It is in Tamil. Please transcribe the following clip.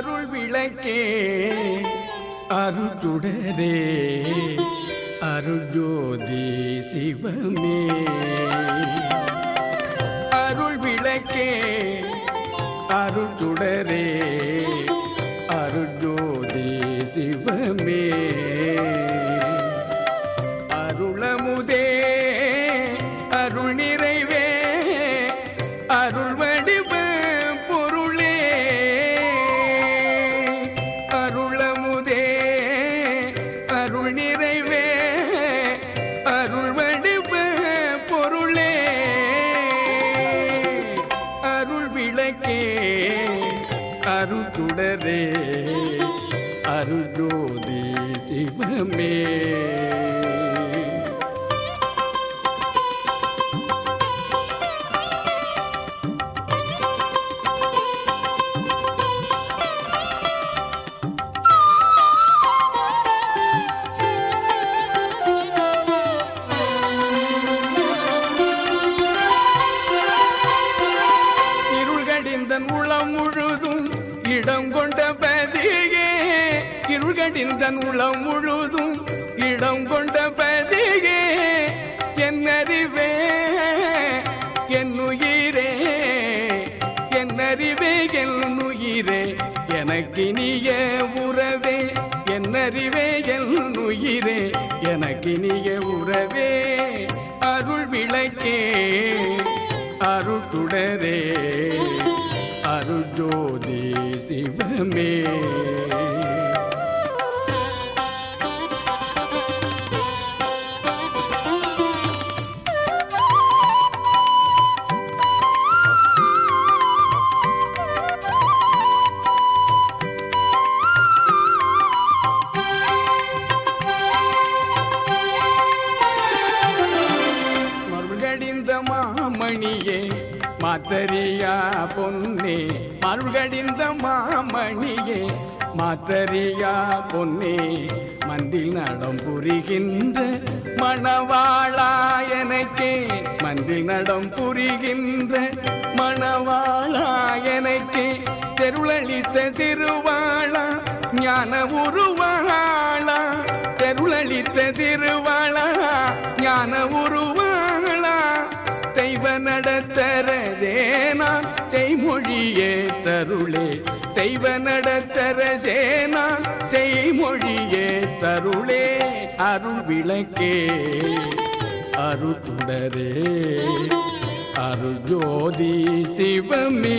அருள் விளக்கே. அருச்சுடரே அருஜோதி சிவமே. அருள் விளக்கே. அருச்சுடரே அருஜோதி சிவமே. அருளமுதே. அருள் நிறைவே. அருள் வடிவே. அருள் அருஜோதி சிவமே இருள்கடிந்தன் உளம் முழுதும் இடம் கொண்ட பதியே இருள்கடிந்தன் உளம் முழுதும் இடம் கொண்ட பதியே என்னறிவே என்னுயிரே என்னறிவே என்னுயிரே எனக்கினிய உறவே என்னறிவே என்னுயிரே எனக்கினிய உறவே அருள் விளக்கே. அருள் துடரே அருள் ஜோதி சிவமே மாத்தரியா பொன்னே மருள்கடிந்த மாமணியே. மாத்தரியா பொன்னே மந்தில் நடம் புரிகின்ற மணவாளா எனக்கே. மந்தில் நடம் புரிகின்ற மணவாளா எனக்கே. தெருளளித்த திருவாளா ஞான உருவாளா. தெருளளித்த திருவாளா ஞான உருவா தெய்வ நடத்தரதேனா செய்மொழியே தருளே தெய்வ நடத்தர சேனா செய்மொழியே தருளே அருள் விளக்கே. அருள் துடரே அருள் ஜோதி சிவமே.